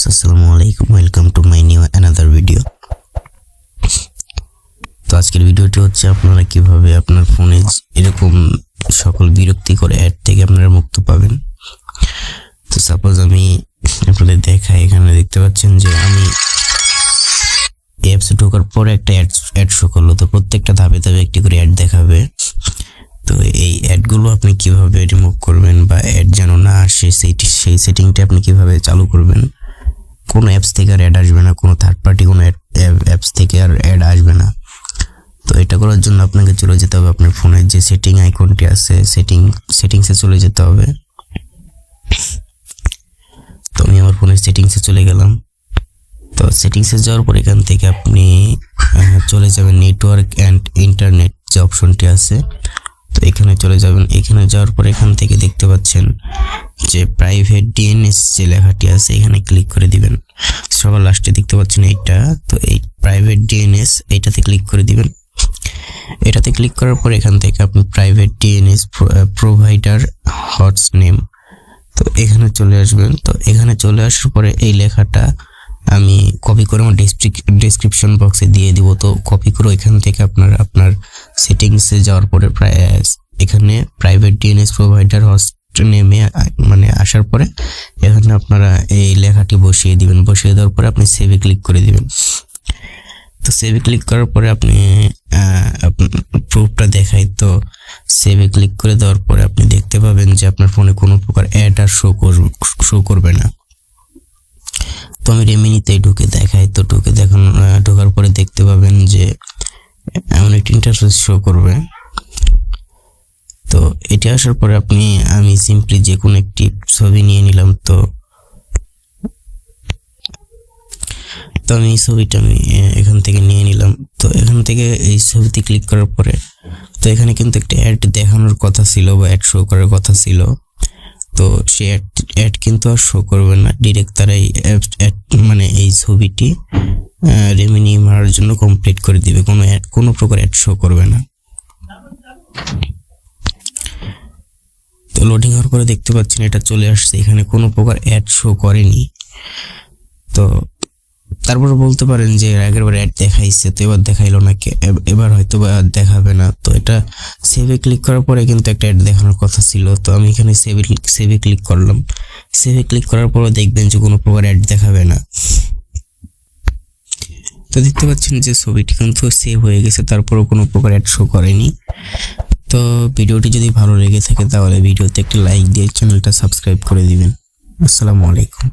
Viewers আসসালামু আলাইকুম welcome to my new another video তো আজকের ভিডিওটি হচ্ছে আপনারা কীভাবে আপনার ফোনে এরকম সকল বিরক্তিকর অ্যাড থেকে আপনারা মুক্ত পাবেন। তো সাপোজ আমি আপনাদের দেখাই, এখানে দেখতে পাচ্ছেন যে আমি অ্যাপসে ঢোকার পরে একটা অ্যাড অ্যাড শো করল। তো প্রত্যেকটা ধাপে ধাপে একটি করে অ্যাড দেখাবে। তো এই অ্যাডগুলো আপনি কীভাবে রিমুভ করবেন বা অ্যাড যেন না আসে, সেইটি, সেই সেটিংটা আপনি কীভাবে চালু করবেন? কোনো অ্যাপস থেকে আর অ্যাড আসবে না, কোনো থার্ড পার্টি কোনো অ্যাপস থেকে আর অ্যাড আসবে না। তো এটা করার জন্য আপনাকে চলে যেতে হবে আপনার ফোনের যে সেটিং আইকনটি আছে সেটিং সেটিংসে চলে যেতে হবে। তো আমি আমার ফোনের সেটিংসে চলে গেলাম। তো সেটিংসে যাওয়ার পর এখান থেকে আপনি চলে যাবেন নেটওয়ার্ক অ্যান্ড ইন্টারনেট যে অপশনটি আছে। তো এখানে চলে যাবেন। এখানে যাওয়ার পর এখান থেকে দেখতে পাচ্ছেন যে প্রাইভেট ডিএনএস যে লেখাটি আছে, এখানে ক্লিক করে দিবেন। সবার লাস্টে দেখতে পাচ্ছেন এইটা, তো এই প্রাইভেট ডিএনএস এইটাতে ক্লিক করে দিবেন। এটাতে ক্লিক করার পর এখান থেকে আপনি প্রাইভেট ডিএনএস প্রোভাইডার হটস নেম তো এখানে চলে আসবেন। তো এখানে চলে আসার পরে এই লেখাটা আমি কপি করে আমার ডেসক্রিপশন বক্সে দিয়ে দিব। তো কপি করে এখান থেকে আপনার আপনার সেটিংসে যাওয়ার পরে প্রায়, এখানে প্রাইভেট ডিএনএস প্রোভাইডার হস্ট নেমে আসার পরে এখানে আপনারা এই লেখাটি বসিয়ে দিবেন। বসিয়ে দেওয়ার পরে আপনি সেভে ক্লিক করে দিবেন। তো সেভে ক্লিক করার পরে আপনি প্রুফটা দেখাই। তো সেভে ক্লিক করে দেওয়ার পরে আপনি দেখতে পাবেন যে আপনার ফোনে কোনো প্রকার অ্যাড আর শো শো করবে না। তো আমি রেমিনিতেই ঢুকে দেখাই। তো ঢুকে দেখান ঢোকার পরে দেখতে পাবেন যে এমন একটি ইন্টারফেস শো করবে। তো এটি আসার পরে আপনি, আমি সিম্পলি যে কোনো একটি ছবি নিয়ে নিলাম তো। তো আমি এই ছবিটা আমি এখান থেকে নিয়ে নিলাম। তো এখান থেকে এই ছবিতে ক্লিক করার পরে, তো এখানে কিন্তু একটা অ্যাড দেখানোর কথা ছিল বা অ্যাড শো করার কথা ছিল। তো সে অ্যাড অ্যাড কিন্তু আর শো করবে না। ডিরেক্ট তারা এই অ্যাড মানে এই ছবিটি রেমিনি মারার জন্য কমপ্লিট করে দিবে। কোনো অ্যাড কোনো প্রকার অ্যাড শো করবে না। তো লোডিং হওয়ার পরে দেখতে পাচ্ছেন এটা চলে আসছে। এখানে কোনো প্রকার অ্যাড শো করেনি। তো তারপর বলতে পারেন যে আগের বার অ্যাড দেখাইছে, তো এবার দেখাইলো না এবার হয়তো বা দেখাবে না। তো এটা সেভে ক্লিক করার পরে কিন্তু একটা অ্যাড দেখানোর কথা ছিল। তো আমি এখানে সেভে সেভে ক্লিক করলাম। সেভে ক্লিক করার পরে দেখবেন যে কোনো প্রকার অ্যাড দেখাবে না। তো দেখতে পাচ্ছেন যে ছবিটি কিন্তু সেভ হয়ে গেছে, তারপরেও কোনো প্রকার অ্যাড শো করেনি। তো ভিডিওটি যদি ভালো লেগে থাকে তাহলে ভিডিওতে একটা লাইক দিয়ে চ্যানেলটা সাবস্ক্রাইব করে দিবেন। আসসালামু আলাইকুম।